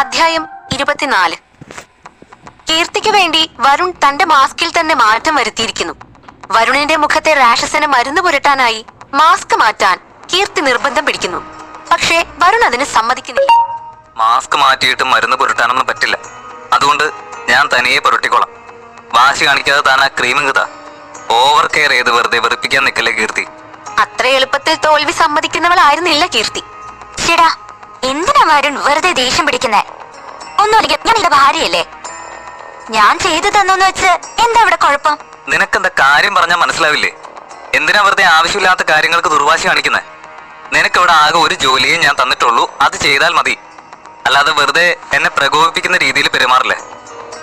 അധ്യായം ഇരുപത്തിനാല്. കീർത്തിക്ക് വേണ്ടി വരുൺ തന്റെ മാസ്കിൽ തന്നെ മാറ്റം വരുത്തിയിരിക്കുന്നു. വരുണിന്റെ മുഖത്തെ റാഷസിന് മരുന്ന് പുരട്ടാനായി മാസ്ക് മാറ്റാൻ കീർത്തി നിർബന്ധം പിടിക്കുന്നു. പക്ഷേ വരുൺ അതിന് സമ്മതിക്കുന്നില്ല. മാസ്ക് മാറ്റിയിട്ട് മരുന്ന് പുരട്ടാനൊന്നും പറ്റില്ല. അതുകൊണ്ട് ഞാൻ തനിയെ പുരട്ടിക്കോളാം. വാശി കാണിക്കാതെ താൻ ആ ക്രീമും ഓവർ കെയർ ചെയ്ത് വെറുതെ വെറുപ്പിക്കാൻ നിൽക്കല്ലേ കീർത്തി. അത്ര എളുപ്പത്തിൽ തോൽവി സമ്മതിക്കുന്നവളായിരുന്നില്ല കീർത്തി. ചേടാ എന്തിനാ വരുൺ വെറുതെ ദേഷ്യം പിടിക്കുന്നേ? ഒന്നുമില്ലെങ്കിൽ ഞാൻ എന്റെ ഭാര്യയല്ലേ? ഞാൻ ചെയ്തു തന്നു വെച്ച് എന്താ ഇവിടെ കുഴപ്പം? നിനക്കെന്താ കാര്യം പറഞ്ഞാൽ മനസ്സിലാവില്ലേ? എന്തിനാ വെറുതെ ആവശ്യമില്ലാത്ത കാര്യങ്ങൾക്ക് ദുർവാശി നിനക്ക് ഇവിടെ ആകെ ഒരു ജോലിയെ ഞാൻ തന്നിട്ടുള്ളൂ അത് ചെയ്താൽ മതി. അല്ലാതെ വെറുതെ എന്നെ പ്രകോപിപ്പിക്കുന്ന രീതിയിൽ പെരുമാറില്ലേ?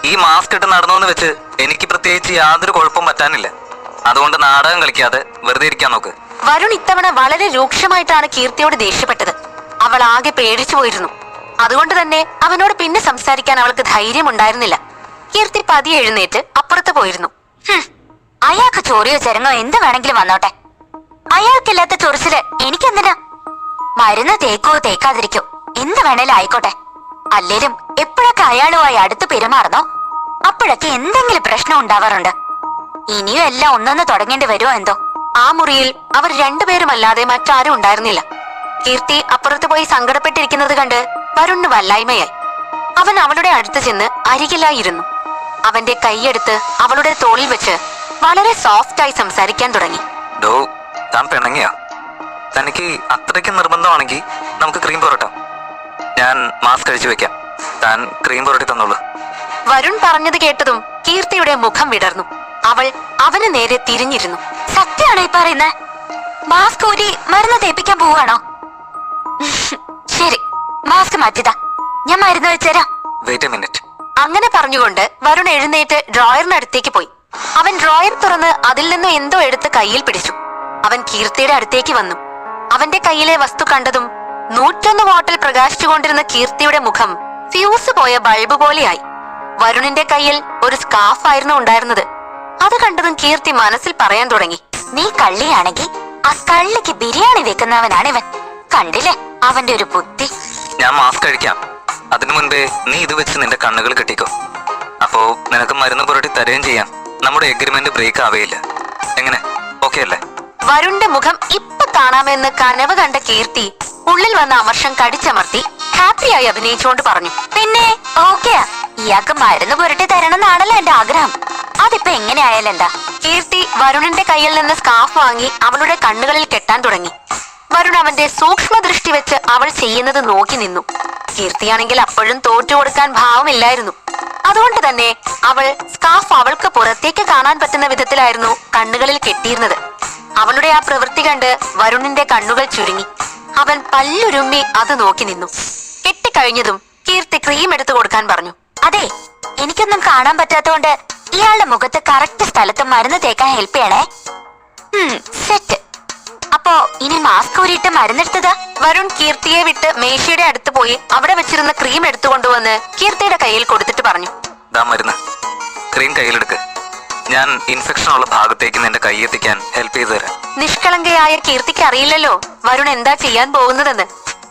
ഈ മാസ്ക് ഇട്ട് നടന്നോന്ന് വെച്ച് എനിക്ക് പ്രത്യേകിച്ച് യാതൊരു കുഴപ്പം പറ്റാനില്ല. അതുകൊണ്ട് നാടകം കളിക്കാതെ വെറുതെ ഇരിക്കാൻ നോക്ക്. വരുൺ ഇത്തവണ വളരെ രൂക്ഷമായിട്ടാണ് കീർത്തിയോട് ദേഷ്യപ്പെട്ടത്. അവൾ ആകെ പേടിച്ചു പോയിരുന്നു. അതുകൊണ്ട് തന്നെ അവനോട് പിന്നെ സംസാരിക്കാൻ അവൾക്ക് ധൈര്യം ഉണ്ടായിരുന്നില്ല കീർത്തി പതിയെ എഴുന്നേറ്റ് അപ്പുറത്ത് പോയിരുന്നു. അയാൾക്ക് ചൊറിയോ ചരങ്ങോ എന്ത് വേണമെങ്കിലും വന്നോട്ടെ. അയാൾക്കില്ലാത്ത ചൊറിച്ചിൽ എനിക്കെന്തിനാ? മരുന്ന് തേക്കോ തേക്കാതിരിക്കോ എന്ത് വേണേലും ആയിക്കോട്ടെ. അല്ലേലും എപ്പോഴൊക്കെ അയാളുമായി അടുത്ത് പെരുമാറുന്നോ അപ്പോഴൊക്കെ എന്തെങ്കിലും പ്രശ്നം ഉണ്ടാവാറുണ്ട്. ഇനിയും എല്ലാം ഒന്നൊന്ന് തുടങ്ങേണ്ടി വരുമോ എന്തോ? ആ മുറിയിൽ അവർ രണ്ടുപേരുമല്ലാതെ മറ്റാരും ഉണ്ടായിരുന്നില്ല. കീർത്തി അപ്പുറത്ത് പോയി സങ്കടപ്പെട്ടിരിക്കുന്നത് കണ്ട് വരുണ് വല്ലായ്മയായി. അവൻ അവളുടെ അടുത്ത് ചെന്ന് അരികിലായിരുന്നു. അവന്റെ കൈയെടുത്ത് അവളുടെ തോളിൽ വെച്ച് വളരെ സോഫ്റ്റായി സംസാരിക്കാൻ തുടങ്ങി. ഡോ താൻ പിണങ്ങിയോ. തനിക്ക് അത്രയ്ക്ക് നിർബന്ധമാണെങ്കിൽ നമുക്ക് ക്രീം പുരട്ടാം ഞാൻ മാസ്ക് കഴിച്ചു വെക്കാം. താൻ ക്രീം പുരട്ടി തന്നോളൂ. വരുൺ പറഞ്ഞത് കേട്ടതും കീർത്തിയുടെ മുഖം വിടർന്നു. അവൾ അവന് നേരെ തിരിഞ്ഞിരുന്നു. സത്യമാണോ ഈ പറയുന്നേ? മാസ്ക് ഊരി മരുന്ന് തേപ്പിക്കാൻ പോവാണോ ശരി മാസ്ക് മാറ്റിതാ. ഞാൻ മരുന്ന് വെച്ചുതരാം. വെയിറ്റ് എ മിനിറ്റ് അങ്ങനെ പറഞ്ഞുകൊണ്ട് വരുൺ എഴുന്നേറ്റ് ഡ്രോയറിനടുത്തേക്ക് പോയി. അവൻ ഡ്രോയർ തുറന്ന് അതിൽ നിന്ന് എന്തോ എടുത്ത് കയ്യിൽ പിടിച്ചു. അവൻ കീർത്തിയുടെ അടുത്തേക്ക് വന്നു. അവന്റെ കയ്യിലെ വസ്തു കണ്ടതും നൂറ്റൊന്ന് വാട്ടിൽ പ്രകാശിച്ചുകൊണ്ടിരുന്ന കീർത്തിയുടെ മുഖം ഫ്യൂസ് പോയ ബൾബ് പോലെയായി. വരുണിന്റെ കയ്യിൽ ഒരു സ്കാഫ് ആയിരുന്നു ഉണ്ടായിരുന്നത്. അത് കണ്ടതും കീർത്തി മനസ്സിൽ പറയാൻ തുടങ്ങി. നീ കള്ളിയാണെങ്കിൽ ആ കള്ളിക്ക് ബിരിയാണി വെക്കുന്നവനാണ് ഇവൻ കണ്ടില്ലേ? അവന്റെ ഒരു ബുദ്ധി. ഞാൻ മാസ്ക് കഴിക്കാം അതിനു മുൻപേ നീ ഇത് വെച്ച് നിന്റെ കണ്ണുകൾ കെട്ടിക്കോ. അപ്പോ നിനക്ക് മരുന്ന് പുരട്ടി തരുകയും ചെയ്യാം. നമ്മുടെ എഗ്രിമെന്റ് ബ്രേക്ക് ആവേയില്ല. എങ്ങനെ? ഓക്കെ അല്ലേ? വരുണിന്റെ മുഖം ഇപ്പൊ കാണാമെന്ന് കനവ് കണ്ട കീർത്തി ഉള്ളിൽ വന്ന അമർഷം കടിച്ചമർത്തി ഹാപ്പി ആയി അഭിനയിച്ചുകൊണ്ട് പറഞ്ഞു. പിന്നെ ഓക്കെയാ ഇയാൾക്ക് മരുന്ന് പുരട്ടി തരണമെന്നാണല്ലോ എന്റെ ആഗ്രഹം. അതിപ്പോ എങ്ങനെയായാലെന്താ? കീർത്തി വരുണിന്റെ കയ്യിൽ നിന്ന് സ്കാഫ് വാങ്ങി അവളുടെ കണ്ണുകളിൽ കെട്ടാൻ തുടങ്ങി. വരുൺ അവന്റെ സൂക്ഷ്മ ദൃഷ്ടി വെച്ച് അവൾ ചെയ്യുന്നത് നോക്കി നിന്നു. കീർത്തിയാണെങ്കിൽ അപ്പോഴും തോറ്റു കൊടുക്കാൻ ഭാവമില്ലായിരുന്നു. അതുകൊണ്ട് തന്നെ അവൾ സ്കാഫ് അവൾക്ക് പുറത്തേക്ക് കാണാൻ പറ്റുന്ന വിധത്തിലായിരുന്നു കണ്ണുകളിൽ കെട്ടിയിരുന്നത്. അവളുടെ ആ പ്രവൃത്തി കണ്ട് വരുണിന്റെ കണ്ണുകൾ ചുരുങ്ങി. അവൻ പല്ലുരുമ്മി അത് നോക്കി നിന്നു. കെട്ടിക്കഴിഞ്ഞതും കീർത്തി ക്രീം എടുത്തു കൊടുക്കാൻ പറഞ്ഞു. അതെ എനിക്കൊന്നും കാണാൻ പറ്റാത്തോണ്ട് ഇയാളുടെ മുഖത്ത് കറക്റ്റ് സ്ഥലത്ത് മരുന്ന് തേക്കാൻ ഹെൽപ്പ് ചെയ്യണേ. സെറ്റ് ഇനി മാസ്ക് ഊരിയിട്ട് മരുന്നെടുത്തത്? വരുൺ കീർത്തിയെ വിട്ട് മേശയുടെ അടുത്ത് പോയി അവിടെ വെച്ചിരുന്ന ക്രീം എടുത്തു കൊണ്ടുവന്ന് കീർത്തിയുടെ കയ്യിൽ കൊടുത്തിട്ട് പറഞ്ഞു. ദാ മരുന്ന്. ക്രീം കയ്യിലെടുക്ക്. ഞാൻ ഇൻഫെക്ഷൻ ഉള്ള ഭാഗത്തേക്ക് നിന്റെ കൈ എത്തിക്കാൻ ഹെൽപ്പ് ചെയ്തു തരാം. നിഷ്കളങ്കയായ കീർത്തിക്ക് അറിയില്ലല്ലോ. വരുൺ എന്താ ചെയ്യാൻ പോകുന്നതെന്ന്.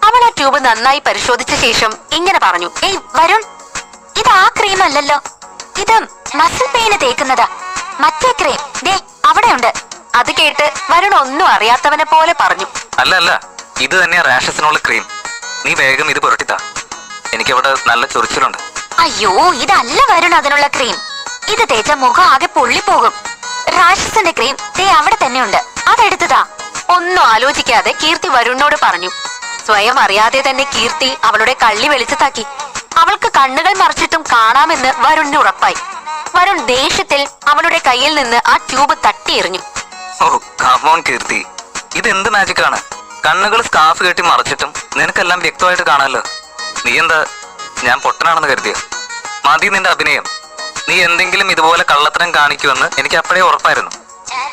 അവൾ ആ ട്യൂബ് നന്നായി പരിശോധിച്ച ശേഷം ഇങ്ങനെ പറഞ്ഞു. ഏയ് വരുൺ ഇത് ആ ക്രീം അല്ലല്ലോ. ഇത് മസിൽ പെയിന് തേക്കുന്നതാ. മറ്റേ ക്രീം ദേ അവിടെയുണ്ട്. അത് കേട്ട് വരുൺ ഒന്നും അറിയാത്തവനെ പോലെ പറഞ്ഞു. അല്ല അല്ല. ഇത് തന്നെയാ റാഷസിനുള്ള ക്രീം. നീ വേഗം ഇത് പുരട്ടിത്താ. എനിക്കവിടെ നല്ല ചൊറിച്ചിലുണ്ട്. അയ്യോ ഇതല്ല വരുൺ അതിനുള്ള ക്രീം. ഇത് തേച്ച മുഖം ആകെ പൊള്ളിപ്പോകും. റാഷസിന്റെ ക്രീം ദേ അവിടെ തന്നെയുണ്ട്. അതെടുത്തതാ. ഒന്നും ആലോചിക്കാതെ കീർത്തി വരുണിനോട് പറഞ്ഞു. സ്വയം അറിയാതെ തന്നെ കീർത്തി അവളുടെ കള്ളി വെളിച്ചത്താക്കി. അവൾക്ക് കണ്ണുകൾ മറച്ചിട്ടും കാണാമെന്ന് വരുണിന് ഉറപ്പായി. വരുൺ ദേഷ്യത്തിൽ അവളുടെ കയ്യിൽ നിന്ന് ആ ട്യൂബ് തട്ടിയെറിഞ്ഞു. ഓ കമോൺ കീർത്തി. ഇത് എന്ത് മാജിക് ആണ്? കണ്ണുകൾ സ്കാഫ് കെട്ടി മറച്ചിട്ടും നിനക്കെല്ലാം വ്യക്തമായിട്ട് കാണാമല്ലോ നീ എന്താ? ഞാൻ പൊട്ടനാണെന്ന് കരുതിയോ? മതി നിന്റെ അഭിനയം. നീ എന്തെങ്കിലും ഇതുപോലെ കള്ളത്തരം കാണിക്കുമെന്ന് എനിക്ക് അപ്പോഴേ ഉറപ്പായിരുന്നു.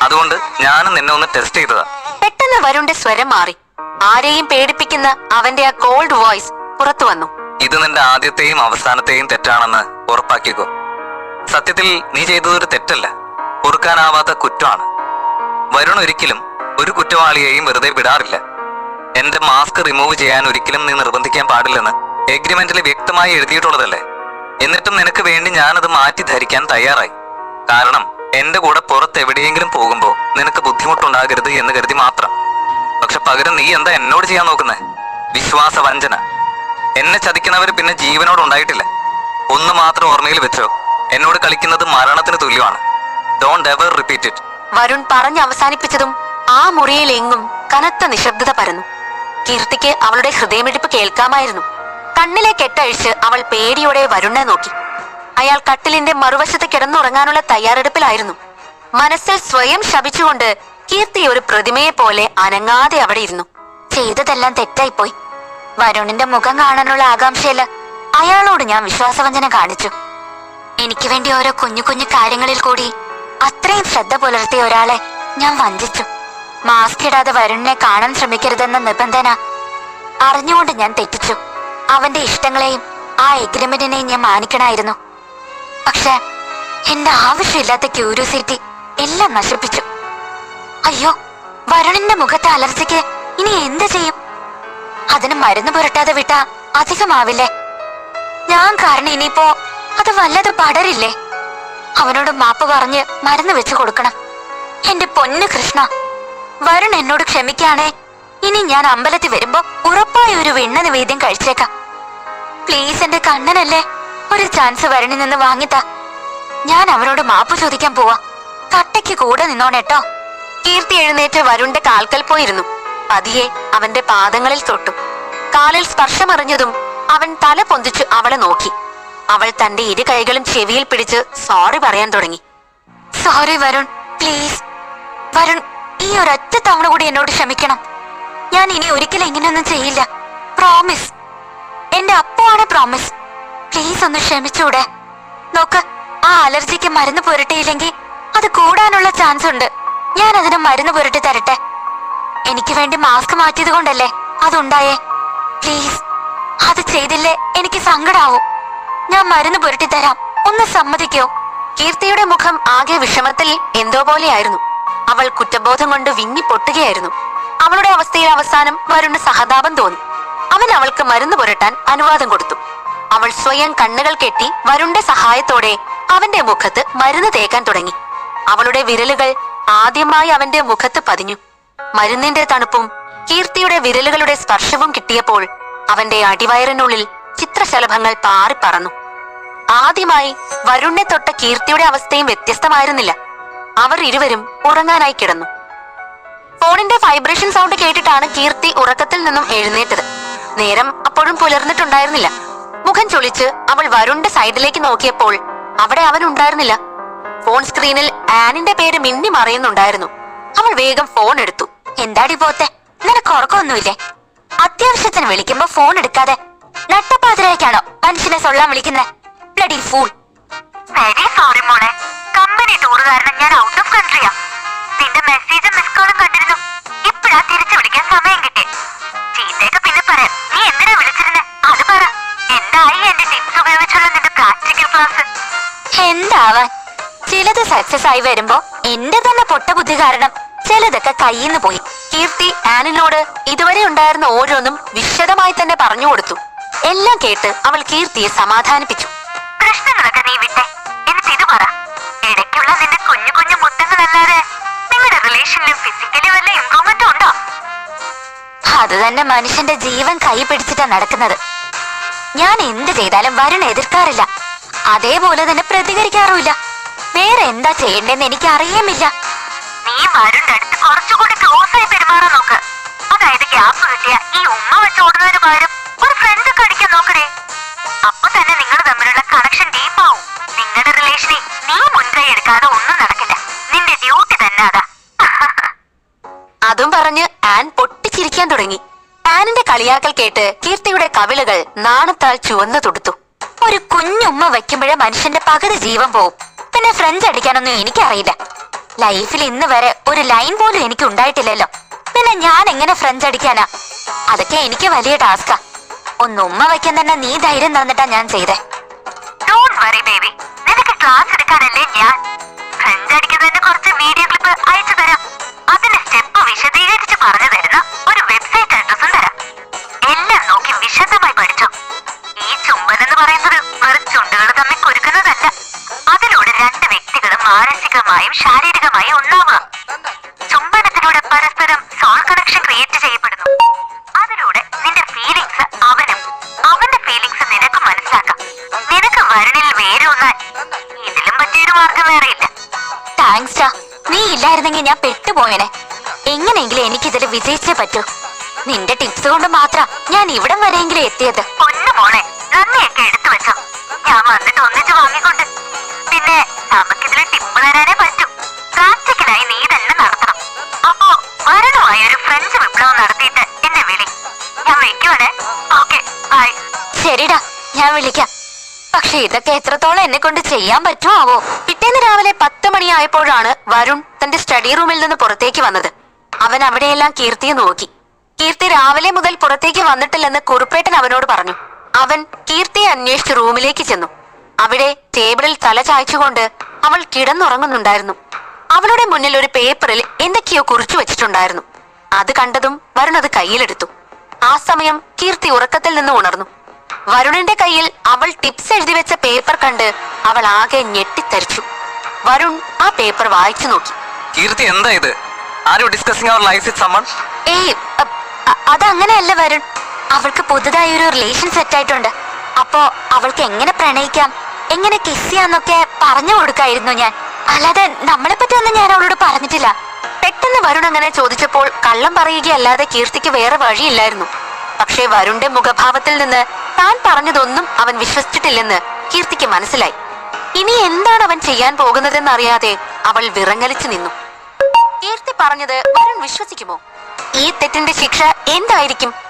അതുകൊണ്ട് ഞാനും നിന്നെ ഒന്ന് ടെസ്റ്റ് ചെയ്തതാ. പെട്ടെന്ന് വരുണ്ട് സ്വരം മാറി. ആരെയും പേടിപ്പിക്കുന്ന അവന്റെ ആ കോൾഡ് വോയിസ് പുറത്തു വന്നു. ഇത് നിന്റെ ആദ്യത്തെയും അവസാനത്തെയും തെറ്റാണെന്ന് ഉറപ്പാക്കിക്കോ. സത്യത്തിൽ നീ ചെയ്തതൊരു തെറ്റല്ല. പൊറുക്കാനാവാത്ത കുറ്റമാണ്. വരുൺ ഒരിക്കലും ഒരു കുറ്റവാളിയെയും വെറുതെ വിടാറില്ല. എന്റെ മാസ്ക് റിമൂവ് ചെയ്യാൻ ഒരിക്കലും നീ നിർബന്ധിക്കാൻ പാടില്ലെന്ന് എഗ്രിമെന്റിൽ വ്യക്തമായി എഴുതിയിട്ടുള്ളതല്ലേ? എന്നിട്ടും നിനക്ക് വേണ്ടി ഞാനത് മാറ്റി ധരിക്കാൻ തയ്യാറായി. കാരണം എന്റെ കൂടെ പുറത്ത് എവിടെയെങ്കിലും പോകുമ്പോൾ നിനക്ക് ബുദ്ധിമുട്ടുണ്ടാകരുത് എന്ന് കരുതി മാത്രം. പക്ഷെ പകരം നീ എന്താ എന്നോട് ചെയ്യാൻ നോക്കുന്നേ? വിശ്വാസ വഞ്ചന. എന്നെ ചതിക്കുന്നവർ പിന്നെ ജീവനോട് ഉണ്ടായിട്ടില്ല. ഒന്ന് മാത്രം ഓർമ്മയിൽ വെച്ചോ എന്നോട് കളിക്കുന്നത് മരണത്തിന് തുല്യമാണ്. Don't ever repeat it Varun പറഞ്ഞ് അവസാനിപ്പിച്ചതും ആ മുറിയിൽ എങ്ങും കനത്ത നിശബ്ദത പരന്നു. കീർത്തിക്ക് അവളുടെ ഹൃദയമിടിപ്പ് കേൾക്കാമായിരുന്നു. കണ്ണിലെ കെട്ടഴിച്ച് അവൾ പേടിയോടെ വരുണ്ണെ നോക്കി. അയാൾ കട്ടിലിന്റെ മറുവശത്ത് കിടന്നുറങ്ങാനുള്ള തയ്യാറെടുപ്പിലായിരുന്നു. മനസ്സിൽ സ്വയം ശപിച്ചുകൊണ്ട് കീർത്തി ഒരു പ്രതിമയെ പോലെ അനങ്ങാതെ അവിടെ ഇരുന്നു. ചെയ്തതെല്ലാം തെറ്റായിപ്പോയി. വരുണിന്റെ മുഖം കാണാനുള്ള ആകാംക്ഷയിൽ അയാളോട് ഞാൻ വിശ്വാസവഞ്ചന കാണിച്ചു. എനിക്ക് വേണ്ടി ഓരോ കുഞ്ഞു കുഞ്ഞു കാര്യങ്ങളിൽ കൂടി അത്രയും ശ്രദ്ധ പുലർത്തിയ ഒരാളെ ഞാൻ വഞ്ചിച്ചു. മാസ്ക് ഇടാതെ വരുണിനെ കാണാൻ ശ്രമിക്കരുതെന്ന നിബന്ധന അറിഞ്ഞുകൊണ്ട് ഞാൻ തെറ്റിച്ചു. അവന്റെ ഇഷ്ടങ്ങളെയും ആ എഗ്രിമെന്റിനെയും ഞാൻ മാനിക്കണായിരുന്നു പക്ഷെ എന്റെ ആവശ്യമില്ലാത്ത ക്യൂരിയോസിറ്റി എല്ലാം നശിപ്പിച്ചു. അയ്യോ വരുണിന്റെ മുഖത്തെ അലർച്ചയ്ക്ക് ഇനി എന്ത് ചെയ്യും? അതിന് മരുന്ന് പുരട്ടാതെ വിട്ടാ അധികമാവില്ലേ? ഞാൻ കാരണം ഇനിയിപ്പോ അത് വല്ലത് പടരില്ലേ? അവനോട് മാപ്പ് പറഞ്ഞ് മരുന്ന് വെച്ചു കൊടുക്കണം. എന്റെ പൊന്നു കൃഷ്ണ വരുൺ എന്നോട് ക്ഷമിക്കാണേ. ഇനി ഞാൻ അമ്പലത്തിൽ വരുമ്പോ ഉറപ്പായ ഒരു വെണ്ണ നിവേദ്യം കഴിച്ചേക്കാം. പ്ലീസ് എന്റെ കണ്ണനല്ലേ ഒരു ചാൻസ് വരണിൽ നിന്ന് വാങ്ങിത്താ. ഞാൻ അവനോട് മാപ്പ് ചോദിക്കാൻ പോവാ. കട്ടയ്ക്ക് കൂടെ നിന്നോണേട്ടോ കീർത്തി എഴുന്നേറ്റ് വരുണിന്റെ കാൽക്കൽ പോയിരുന്നു. പതിയെ അവന്റെ പാദങ്ങളിൽ തൊട്ടു. കാലിൽ സ്പർശമറിഞ്ഞതും അവൻ തല പൊന്തിച്ചു അവളെ നോക്കി. അവൾ തന്റെ ഇരു കൈകളും ചെവിയിൽ പിടിച്ച് സോറി പറയാൻ തുടങ്ങി. സോറി വരുൺ. പ്ലീസ് വരുൺ ഈ ഒരൊറ്റ തവണ കൂടി എന്നോട് ക്ഷമിക്കണം. ഞാൻ ഇനി ഒരിക്കലും ഇങ്ങനെയൊന്നും ചെയ്യില്ല. പ്രോമിസ് എന്റെ അപ്പമാണ് പ്രോമിസ് പ്ലീസ് ഒന്ന് ക്ഷമിച്ചൂടെ. നോക്ക് ആ അലർജിക്ക് മരുന്ന് പുരട്ടിയില്ലെങ്കിൽ അത് കൂടാനുള്ള ചാൻസ് ഉണ്ട്. ഞാൻ അതിന് മരുന്ന് പുരട്ടി തരട്ടെ. എനിക്ക് വേണ്ടി മാസ്ക് മാറ്റിയത് കൊണ്ടല്ലേ അതുണ്ടായേ? പ്ലീസ് അത് ചെയ്തില്ലേ? എനിക്ക് സങ്കടാവും. ഞാൻ മരുന്ന് പുരട്ടി തരാം. ഒന്ന് സമ്മതിക്കോ. കീർത്തിയുടെ മുഖം ആകെ വിഷമത്തിൽ എന്തോ പോലെയായിരുന്നു. അവൾ കുറ്റബോധം കൊണ്ട് വിങ്ങി പൊട്ടുകയായിരുന്നു. അവളുടെ അവസ്ഥയിൽ അവസാനം വരുണ് സഹതാപം തോന്നി. അവൻ അവൾക്ക് മരുന്ന് പുരട്ടാൻ അനുവാദം കൊടുത്തു. അവൾ സ്വയം കണ്ണുകൾ കെട്ടി വരുണിന്റെ സഹായത്തോടെ അവന്റെ മുഖത്ത് മരുന്ന് തേക്കാൻ തുടങ്ങി. അവളുടെ വിരലുകൾ ആദ്യമായി അവന്റെ മുഖത്ത് പതിഞ്ഞു. മരുന്നിന്റെ തണുപ്പും കീർത്തിയുടെ വിരലുകളുടെ സ്പർശവും കിട്ടിയപ്പോൾ അവന്റെ അടിവയറിനുള്ളിൽ ചിത്രശലഭങ്ങൾ പാറിപ്പറന്നു ആദ്യമായി വരുണിനെ തൊട്ട കീർത്തിയുടെ അവസ്ഥയും വ്യത്യസ്തമായിരുന്നില്ല. അവർ ഇരുവരും ഉറങ്ങാനായി കിടന്നു. ഫോണിന്റെ വൈബ്രേഷൻ സൗണ്ട് കേട്ടിട്ടാണ് കീർത്തി ഉറക്കത്തിൽ നിന്നും എഴുന്നേറ്റത്. നേരം അപ്പോഴും പുലർന്നിട്ടുണ്ടായിരുന്നില്ല. മുഖം ചൊളിച്ച് അവൾ വരുണിന്റെ സൈഡിലേക്ക് നോക്കിയപ്പോൾ അവിടെ അവൻ ഉണ്ടായിരുന്നില്ല. ഫോൺ സ്ക്രീനിൽ ആനിന്റെ പേര് മിന്നി മറയുന്നുണ്ടായിരുന്നു. അവൾ വേഗം ഫോൺ എടുത്തു. എന്താടി പോത്തെ? നിനക്ക് ഉറക്കമൊന്നുമില്ലേ? അത്യാവശ്യത്തിന് വിളിക്കുമ്പോ ഫോൺ എടുക്കാതെ നട്ടപ്പാതിരേക്കാണോ മനുഷ്യനെ സൊള്ളാൻ വിളിക്കുന്നത് ബ്ലഡി ഫൂൾ വെരി സോറി മോളെ. കമ്പനി ടൂർ കാരണം ഞാൻ ഔട്ട് ഓഫ് കൺട്രിയാ നിന്റെ മെസ്സേജും മിസ് കോളും കണ്ടിരുന്നു. ഇപ്പഴാ തിരിച്ചു വിളിക്കാൻ സമയം കിട്ടി. ചീത്തയൊക്കെ പിന്നെ പറയാം നീ എന്തിനാ വിളിച്ചിരുന്നെ? അത് പറ. എന്തായി എന്റെ ടിപ്സ് ഉപയോഗിച്ചുള്ള നിന്റെ പ്രാക്ടിക്കൽ ക്ലാസ് എന്താവാൻ? ചിലത് സക്സസ് ആയി വരുമ്പോ എന്റെ തന്നെ പൊട്ട ബുദ്ധി കാരണം ചിലതൊക്കെ കയ്യിന്ന് പോയി. കീർത്തി ആനിനോട് ഇതുവരെ ഉണ്ടായിരുന്ന ഓരോന്നും വിശദമായി തന്നെ പറഞ്ഞു കൊടുത്തു. എല്ലാം കേട്ട് അവൾ കീർത്തിയെ സമാധാനിപ്പിച്ചു. പ്രശ്നങ്ങളൊക്കെ നീ വിട്ടെ. എന്നിട്ട് ഇത് പറ ഇടയ്ക്കുള്ള നിന്റെ കുഞ്ഞു കുഞ്ഞു മുത്തങ്ങളല്ലാതെ നിങ്ങളുടെ റിലേഷനിലും ഫിസിക്കലി വല്ല ഇംപ്രൂവ്മെന്റ് ഉണ്ടോ? അത് തന്നെ മനുഷ്യന്റെ ജീവൻ കൈ പിടിച്ചിട്ടാ നടക്കുന്നത്. ഞാൻ എന്ത് ചെയ്താലും വരുൺ എതിർക്കാറില്ല. അതേപോലെ തന്നെ പ്രതികരിക്കാറുമില്ല. വേറെ എന്താ ചെയ്യണ്ടെന്ന് എനിക്ക് അറിയുമില്ല നീ വരുണിന്റെ അടുത്ത് കുറച്ചുകൂടി ക്ലോസ് ആയി പെരുമാറാൻ നോക്ക്. അതായത് ഗ്യാപ്പ് കിട്ടിയ ഈ ഉമ്മ വെച്ച് ഓടുന്നതിന് പകരം മുൻകൈ എടുക്കാതെ ഒന്നും നടക്കില്ല. നിന്റെ ഡ്യൂട്ടി തന്നെ അതാ. അതും പറഞ്ഞ് ആൻ പൊട്ടിച്ചിരിക്കാൻ തുടങ്ങി. ആനിന്റെ കളിയാക്കൽ കേട്ട് കീർത്തിയുടെ കവിളുകൾ നാണത്താൽ ചുവന്നു തൊടുത്തു. ഒരു കുഞ്ഞുമ്മ വെക്കുമ്പോഴേ മനുഷ്യന്റെ പകുതി ജീവൻ പോവും. പിന്നെ ഫ്രഞ്ച് അടിക്കാനൊന്നും എനിക്കറിയില്ല. ലൈഫിൽ ഇന്ന് വരെ ഒരു ലൈൻ പോലും എനിക്ക് ഉണ്ടായിട്ടില്ലല്ലോ. പിന്നെ ഞാൻ എങ്ങനെ ഫ്രഞ്ച് അടിക്കാനാ? അതൊക്കെ എനിക്ക് വലിയ ടാസ്കാ ഒന്ന് ഉമ്മ വെക്കാൻ തന്നെ നീ ധൈര്യം തന്നിട്ടാ ഞാൻ ചെയ്തേ. ബേബി നിനക്ക് ക്ലാസ് കളിക്കാരല്ലേ ഞാൻ? ഫ്രഞ്ച് അടിക്കുന്നതിന്റെ കുറച്ച് വീഡിയോ ക്ലിപ്പ് അയച്ചു തരാം. അതിന്റെ സ്റ്റെപ്പ് വിശദീകരിച്ച് പറഞ്ഞു തരുന്ന ഒരു വെബ്സൈറ്റ് അഡ്രസ്സും തരാം. എല്ലാം നോക്കി വിശദമായി പഠിച്ചു. ഈ ചുംബൻ എന്ന് പറയുന്നത് വെറും ചുണ്ടുകൾ തമ്മിൽ കൊരുക്കുന്നതല്ല. അതിലൂടെ രണ്ട് വ്യക്തികളും മാനസികമായും ശാരീരികമായും ഒന്നാവുക പെട്ടുപോയനെ എങ്ങനെയെങ്കിലും എനിക്കിതിൽ വിജയിച്ചേ പറ്റൂ. നിന്റെ ടിപ്സ് കൊണ്ട് മാത്രം ഞാൻ ഇവിടം വരെയെങ്കിലും എത്തിയത്. പൊന്നു മോളെ നന്ദിയൊക്കെ എടുത്തു വെച്ചോ. ഞാൻ വന്നിട്ട് ഒന്നിച്ച് വാങ്ങിക്കൊണ്ട്. പിന്നെ നമുക്കിതിൽ ടിപ്പ് തരാനേ പറ്റൂ. പ്രാക്ടിക്കലായി നീ തന്നെ നടത്തണം. അപ്പോ മരണമായ ഒരു ഫ്രഞ്ച് വിപ്ലവം നടത്തിയിട്ട് എന്നെ വിളി. ഞാൻ വെക്കുവാണേ. ഓക്കെ ബൈ ശരിടാ ഞാൻ വിളിക്കാം. പക്ഷെ ഇതൊക്കെ എത്രത്തോളം എന്നെ കൊണ്ട് ചെയ്യാൻ പറ്റുമോ പിറ്റേന്ന് രാവിലെ പത്ത് മണിയായപ്പോഴാണ് സ്റ്റഡി റൂമിൽ നിന്ന് പുറത്തേക്ക് വന്നത്. അവൻ അവിടെയെല്ലാം കീർത്തിയെ നോക്കി. കീർത്തി രാവിലെ മുതൽ പുറത്തേക്ക് വന്നിട്ടില്ലെന്ന് കുറുപ്പേട്ടൻ അവനോട് പറഞ്ഞു. അവൻ കീർത്തിയെ അന്വേഷിച്ച് റൂമിലേക്ക് ചെന്നു. അവിടെ ടേബിളിൽ തല ചായ്ച്ചുകൊണ്ട് അവൾ കിടന്നുറങ്ങുന്നുണ്ടായിരുന്നു. അവളുടെ മുന്നിൽ ഒരു പേപ്പറിൽ എന്തൊക്കെയോ കുറിച്ചു വെച്ചിട്ടുണ്ടായിരുന്നു. അത് കണ്ടതും വരുൺ അത് കയ്യിലെടുത്തു. ആ സമയം കീർത്തി ഉറക്കത്തിൽ നിന്ന് ഉണർന്നു. വരുണിന്റെ കയ്യിൽ അവൾ ടിപ്സ് എഴുതി വെച്ച പേപ്പർ കണ്ട് അവൾ ആകെ ഞെട്ടിത്തരിച്ചു. വരുൺ ആ പേപ്പർ വായിച്ചു നോക്കി. കീർത്തി എന്താ ഇത്? ആരും discussing our life with someone ഏയ് അതങ്ങനെയല്ല വരുൺ. അവൾക്ക് പുതുതായി ഒരു റിലേഷൻ സെറ്റ് ആയിട്ടുണ്ട്. അപ്പോ അവൾക്ക് എങ്ങനെ പ്രണയിക്കാം? എങ്ങനെ കിസ് ചെയ്യാന്നൊക്കെ പറഞ്ഞു കൊടുക്കായിരുന്നു ഞാൻ. അല്ലാതെ നമ്മളെ പറ്റി ഒന്നും ഞാൻ അവളോട് പറഞ്ഞിട്ടില്ല. പെട്ടെന്ന് വരുൺ അങ്ങനെ ചോദിച്ചപ്പോൾ കള്ളം പറയുകയല്ലാതെ കീർത്തിക്ക് വേറെ വഴിയില്ലായിരുന്നു. പക്ഷേ വരുണിന്റെ മുഖഭാവത്തിൽ നിന്ന് താൻ പറഞ്ഞതൊന്നും അവൻ വിശ്വസിച്ചിട്ടില്ലെന്ന് കീർത്തിക്ക് മനസ്സിലായി. ഇനി എന്താണ് അവൻ ചെയ്യാൻ പോകുന്നതെന്നറിയാതെ അവൾ വിറങ്ങലിച്ചു നിന്നു. കീർത്തി പറഞ്ഞത് വരുൺ വിശ്വസിക്കുമോ? ഈ തെറ്റിന്റെ ശിക്ഷ എന്തായിരിക്കും?